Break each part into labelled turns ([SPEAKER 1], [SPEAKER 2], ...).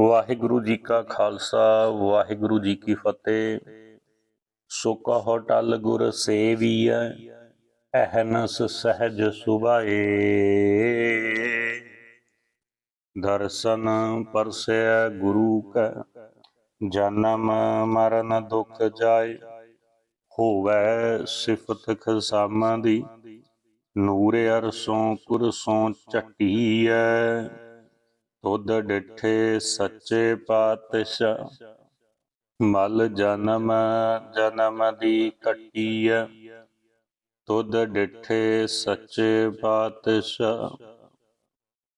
[SPEAKER 1] ਵਾਹਿਗੁਰੂ ਜੀ ਕਾ ਖਾਲਸਾ, ਵਾਹਿਗੁਰੂ ਜੀ ਕੀ ਫਤਿਹ। ਸੋ ਕਹੋ ਟਲ ਗੁਰ ਸੇਵੀਐ, ਅਹਨਸ ਸਹਿਜ ਸੁਭਾਏ। ਦਰਸ਼ਨ ਪਰਸੈ ਗੁਰੂ ਕੈ, ਜਨਮ ਮਰਨ ਦੁਖ ਜਾਏ। ਹੋਵੈ ਸਿਫਤ ਖਸਾਮਾਂ ਦੀ, ਨੂਰ ਅਰਸੋਂ ਕੁਰਸੋਂ ਝਟੀਐ। ਤੁਧ ਡਿਠੇ ਸੱਚੇ ਪਾਤਸ਼ਾਹ, ਮਲ ਜਨਮ ਜਨਮ ਦੀ ਕੱਟੀਐ। ਤੁਧ ਡਿਠੇ ਸੱਚੇ ਪਾਤਸ਼ਾਹ,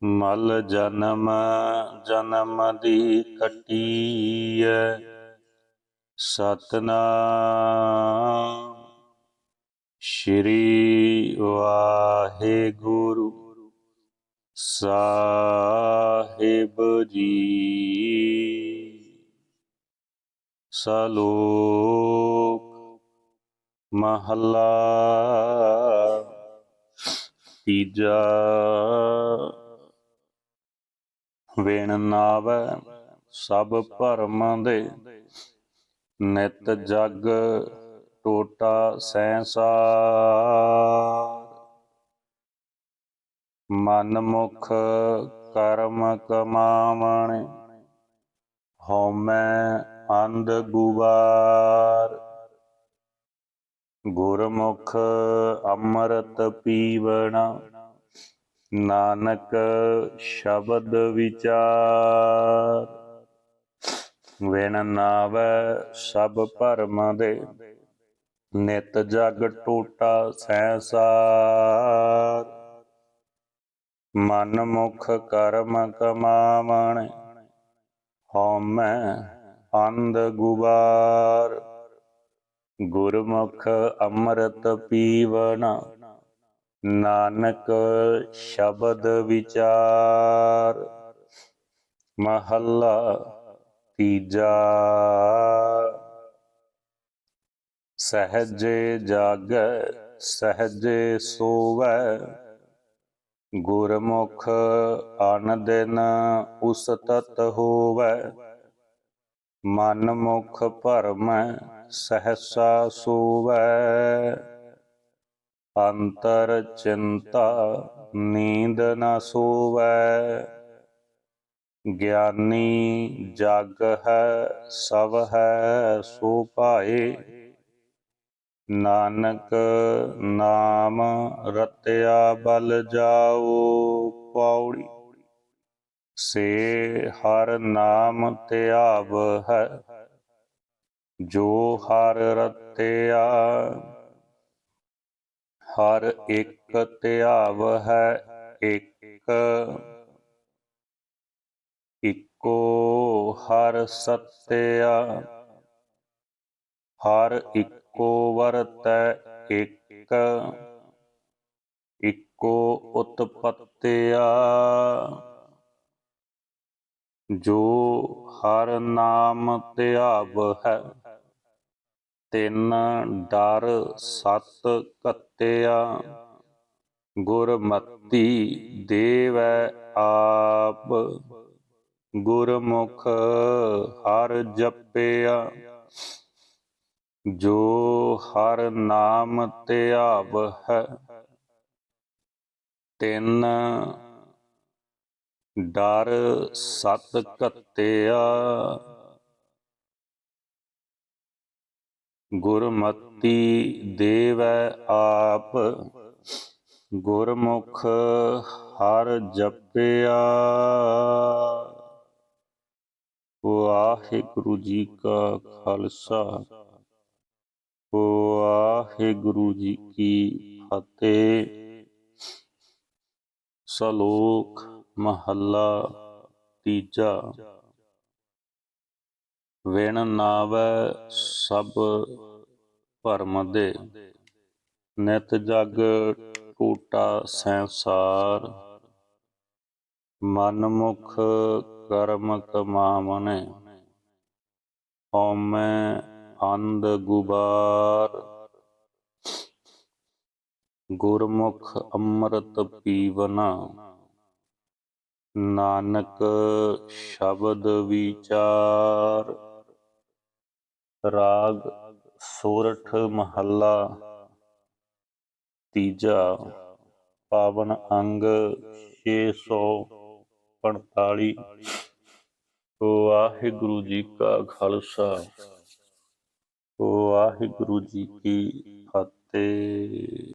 [SPEAKER 1] ਮਲ ਜਨਮ ਜਨਮ ਦੀ ਕੱਟੀਐ। ਸਤਨਾਮ ਸ਼੍ਰੀ ਵਾਹਿਗੁਰੂ। ਸਾਹਿਬ ਜੀ। ਸਲੋਕ ਮਹੱਲਾ ਤੀਜਾ। ਵੇਣ ਨਾਵੈ ਸਭ ਭਰਮ ਦੇ ਨਿਤ ਜਗ ਟੋਟਾ ਸੈਂਸਾ। ਮਨ ਮੁਖ ਕਰਮ ਕਮਾਵਣ, ਹਉਮੈ ਅੰਧ ਗੁਵਾਰ ਗੁਰਮੁਖ ਅੰਮ੍ਰਿਤ ਪੀਵਣਾ, ਨਾਨਕ ਸ਼ਬਦ ਵਿਚਾਰ। ਵਿਣ ਨਾਵੈ ਸਭ ਭਰਮ ਦੇ, ਨਿਤ ਜਗ ਟੋਟਾ ਸੈਸਾਰ ਮਨ ਮੁਖ ਕਰਮ ਕਮਾਵਣ, ਹਉਮੈ ਅੰਧ ਗੁਬਾਰ। ਗੁਰਮੁਖ ਅੰਮ੍ਰਿਤ ਪੀਵਣਾ ਨਾਨਕ ਸ਼ਬਦ ਵਿਚਾਰ। ਮਹੱਲਾ ਤੀਜਾ। ਸਹਜੇ ਜਾਗ, ਸਹਜੇ ਸੋਵੈ ਗੁਰਮੁਖ ਅਨਦਿਨ ਉਸਤਤ ਹੋਵੈ। ਮਨ ਮੁਖ ਭਰਮ ਸਹਸਾ ਸੋਵੈ। ਅੰਤਰ ਚਿੰਤਾ ਨੀਂਦ ਨ ਸੋਵੈ। ਗਿਆਨੀ ਜਗ ਹੈ ਸਭ ਹੈ ਸੋ ਪਾਏ ਨਾਨਕ ਨਾਮ ਰਤਿਆ ਬਲ ਜਾਓ ਪੌੜੀ। ਸੇ ਹਰ ਨਾਮ ਧਿਆਵ ਹੈ, ਜੋ ਹਰ ਰਤਿਆ, ਹਰ ਇੱਕ ਧਿਆਵ ਹੈ, ਇੱਕ ਇੱਕੋ ਹਰ ਸਤਿਆ, ਹਰ ਇੱਕੋ ਵਰਤੈ ਇੱਕ। ਇੱਕੋ ਉਤਪਤਿਆ। ਜੋ ਹਰ ਨਾਮ ਧਿਆਵ ਹੈ, ਤਿੰਨ ਡਰ ਸਤ ਕਤਿਆ ਗੁਰਮਤੀ ਦੇਵੈ ਆਪ, ਗੁਰਮੁਖ ਹਰ ਜਪਿਆ। ਜੋ ਹਰ ਨਾਮ ਧਿਆਵ ਹੈ, ਤਿੰਨ ਡਰ ਸਤ ਕਤਿਆ ਗੁਰਮਤੀ ਦੇਵੈ ਆਪ, ਗੁਰਮੁਖ ਹਰ ਜਪਿਆ। ਵਾਹਿਗੁਰੂ ਜੀ ਕਾ ਖਾਲਸਾ। ਵਾਹਿਗੁਰੂ ਜੀ ਕੀ ਫਤਿਹ। ਸਲੋਕ ਮਹੱਲਾ ਤੀਜਾ। ਵਿਣ ਨਾਵੈ ਸਭ ਭਰਮ ਦੇ। ਨਿਤ ਜਗ ਟੂਟਾ ਸੰਸਾਰ। ਮਨ ਮੁਖ ਕਰਮ ਕਮਾਵਨੇ ਹਉਮੈ ਅੰਧ ਗੁਬਾਰ। ਗੁਰਮੁਖ ਅੰਮ੍ਰਿਤ ਪੀਵਨਾ। ਨਾਨਕ ਸ਼ਬਦ ਵਿਚਾਰ। ਰਾਗ ਸੋਰਠ ਮਹੱਲਾ। ਤੀਜਾ, ਪਾਵਨ ਅੰਗ 645 ਵਾਹਿਗੁਰੂ ਜੀ ਕਾ ਖਾਲਸਾ। ਵਾਹਿਗੁਰੂ ਜੀ ਕੀ ਫਤਿਹ।